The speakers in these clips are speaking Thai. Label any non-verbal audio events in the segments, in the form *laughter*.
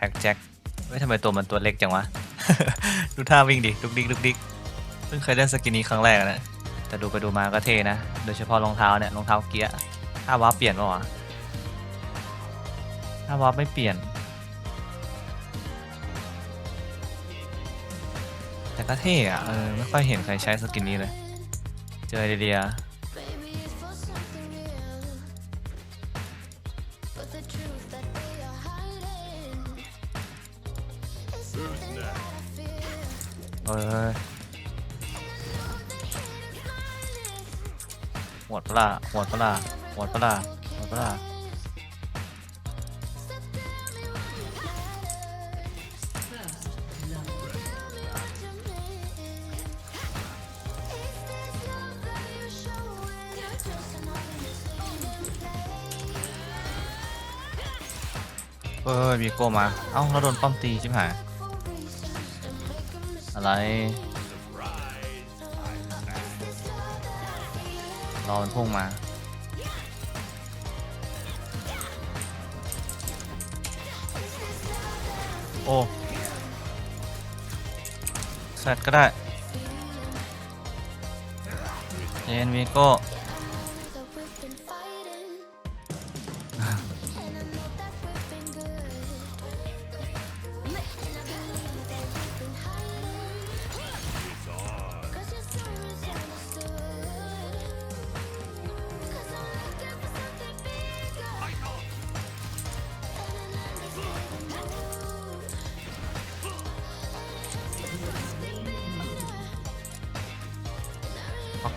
ท็กแจ็คเฮ้ยทำไมตัวมันตัวเล็กจังวะ ดูท่าวิ่งดิดุกดิกดุกดิกเพิ่งเคยเล่นสกินนี้ครั้งแรกนะ แต่ดูไปดูมาก็เท่นะ โดยเฉพาะรองเท้าเนี่ยรองเท้าเกียร์ถ้าวาร์ปเปลี่ยนปะวะถ้าวาร์ปไม่เปลี่ยน แต่ก็เท่อะเออไม่ค่อยเห็นใครใช้สกินนี้เลย เจอไอเดีย เออหมดปล่ะหมดปล่ะหมดปล่ะหมดปล่ะเอ้ยมีโกมา เอ้าแล้วโดนป้อมตีใช่ไหม อะไรรอมันพุ่งมาโอ้แซดก็ได้เจนวีโก้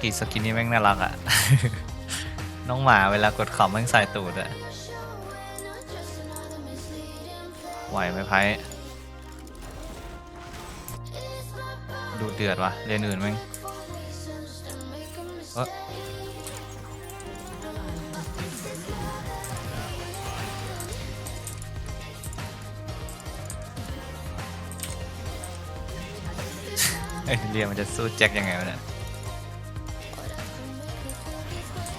กกี้สกินนี้แม่งน่ารักอะ น้องหมาเวลากดขำแม่งใส่ตูดอะไหวไหมไพ่ดูเดือดวะเรียนอื่นแม่งเอ้อเอ้ยเรียนมันจะสู้แจ็คยังไงวะเนี่ย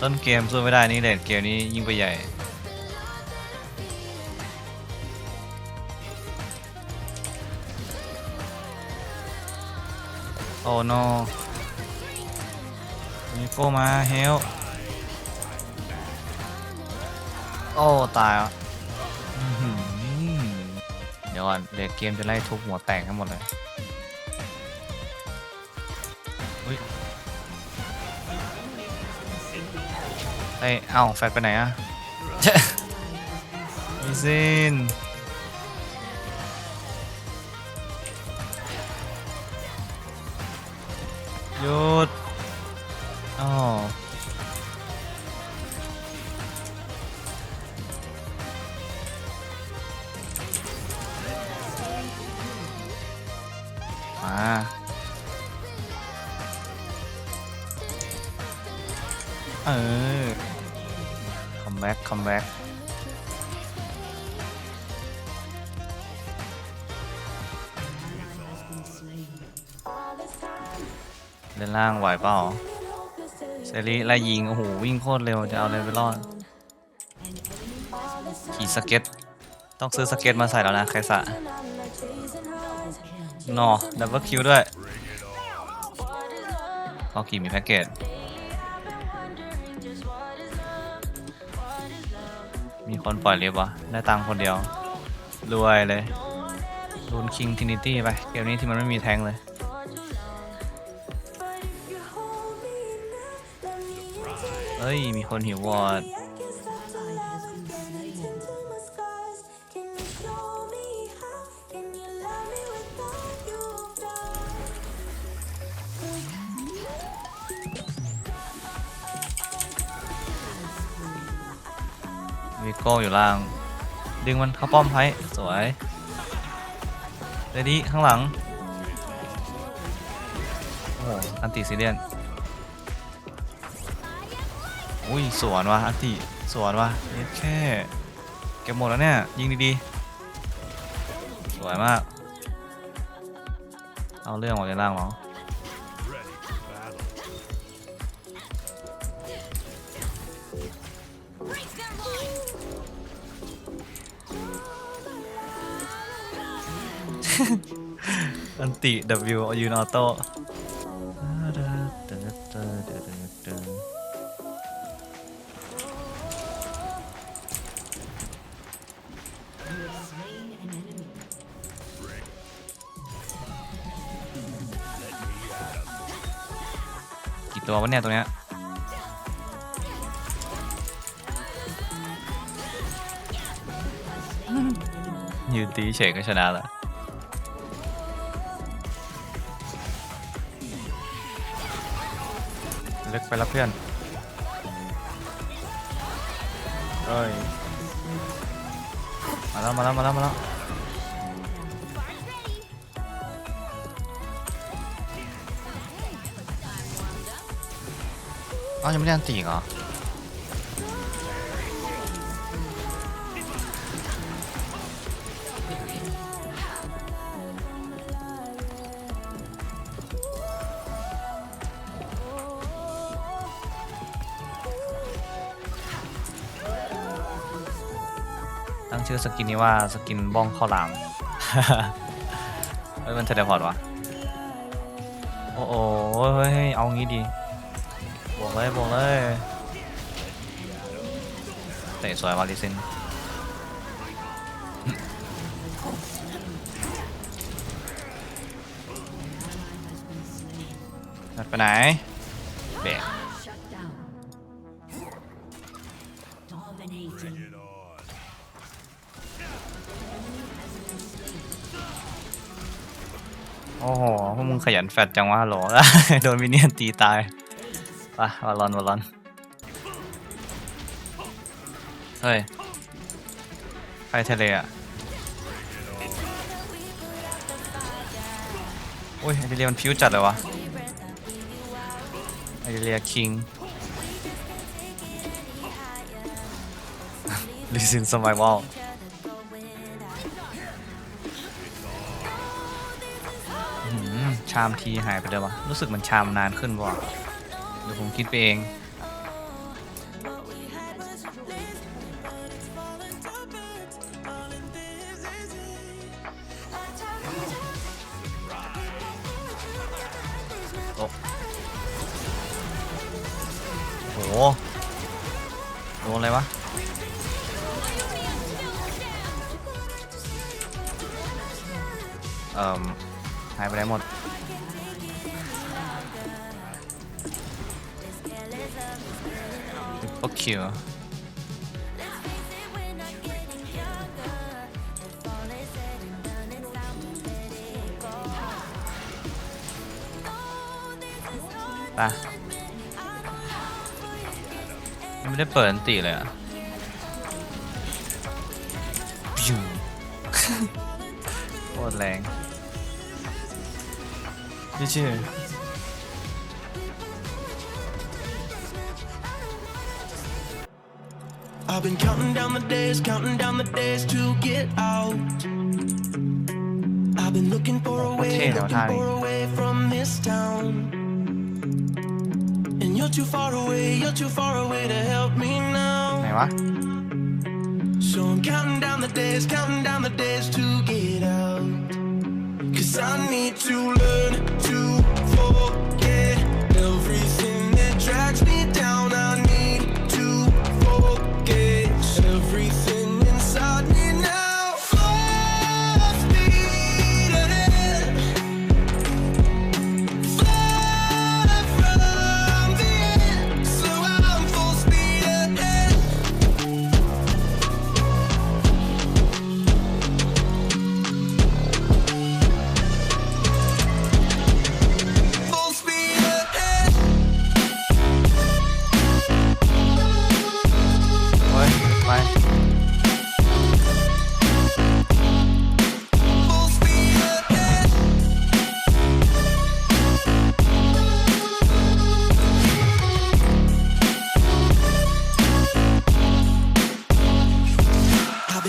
ต้นเกมสู้ไม่ได้นี่เลนเกมนี้ยิ่งไปใหญ่ โอ้ no มีโก้มาเฮลโอ้ ตายอะเดี๋ยวก่อนเดี๋ยวเกมจะไล่ทุบหัวแตกทั้งหมดเลย อ้ยเอ้าแฟดไปไหนอะมิซินหยุดอ๋อมาเออ แบ็กคัมแบ็กเล่นล่างไหวเปล่าเซรีไล่ยิง โอ้โห วิ่งโคตรเร็ว จะเอาอะไรไปรอด ขี่สเก็ต ต้องซื้อสเก็ตมาใส่แล้วนะ ใครสะนอดับเบิลคิวด้วยพอขี่มีแพ็กเกจ มีคนปล่อยเรียบวะได้ตังค์คนเดียว รวยเลยรูนคิงทินิตี้ไป เกมนี้ที่มันไม่มีแทงเลยเฮ้ย มีคนหิววอด วิโก้อยู่ล่าง ดึงมันเข้าป้อมไพ่สวยเรดี้ข้างหลัง โอ้อันติซีเรียนอุ้ยสวนวะอันติสวนวะเน็ตแค่เก็บหมดแล้วเนี่ย ยิงดีๆ สวยมาก เอาเรื่องออกจากล่างเหรอ ติ W ยืนออโต้กี่ตัววะเนี่ยตรงเนี้ยยืนตีเฉยก็ชนะละ ล็กไปละเพื่อนเอ้ยมาแล้วมาแล้วมาแล้วมาแล้วอ้าวยังไม่ได้อันตีอีกเหรอ ชื่อสกินนี้ว่าสกินบ้องข้าวหลาม เฮ้ยมันเทเลพอร์ตวะ โอ้โหเฮ้ยเอางี้ดีบวกเลยบวกเลยเตะสวยมาลิซินนัดไปไหนเบะ โอ้โห พวกมึงขยันแฟดจังวะฮัลโหล โดนมินเนี่ยนตีตายไปวาลอนวาลอน เฮ้ยใครทะเลอะอุ้ยไอเดียมันพิ้วจัดเลยวะไอเดียคิงลิซินสมัยวอล ชามทีหายไปเลยวะรู้สึกมันชามนานขึ้นวะเดี๋ยวผมคิดไปเองโอ้โหโดนอะไรวะเอ่มหายไปไหนหมด โอเคไปยังไม่ได้เปิดอันติเลยอะปิ้วโคตรแรง นี่ชื่อ been counting down the days, counting down the days to get out. I've been looking for a way, Okay, now, looking Tommy. for a way from this town. And you're too far away, you're too far away to help me ไหน now. วะ So I'm counting down the days, counting down the days to get out. Cause I need to learn to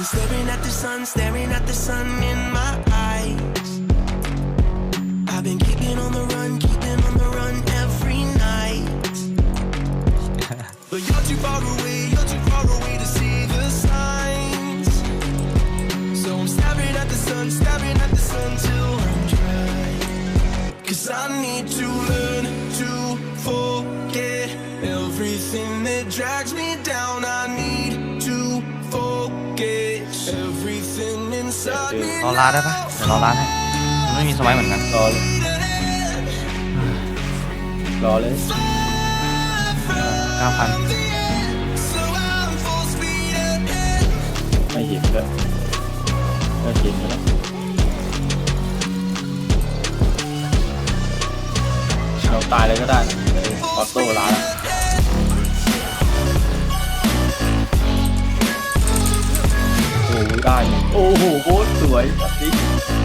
staring at the sun, staring at the sun in my eyes. I've been keeping on the run, keeping on the run every night. *laughs* but you're too far away, you're too far away to see the signs. So I'm staring at the sun, staring at the sun till I'm dry. Cause I need to learn to forget everything that drags me down. I รอร้านได้ปะเดี๋ยวรอร้านให้มันไม่มีสมัยเหมือนกัน รอเลยรอเลยเก้าพัน So I'm full speed ahead. ไม่เห็นเลยไม่เห็นแล้วเราตายเลยก็ได้นะออโต้ล้าแล้วโอ้โได้ โอ้โหโคตรสวยแบบนี้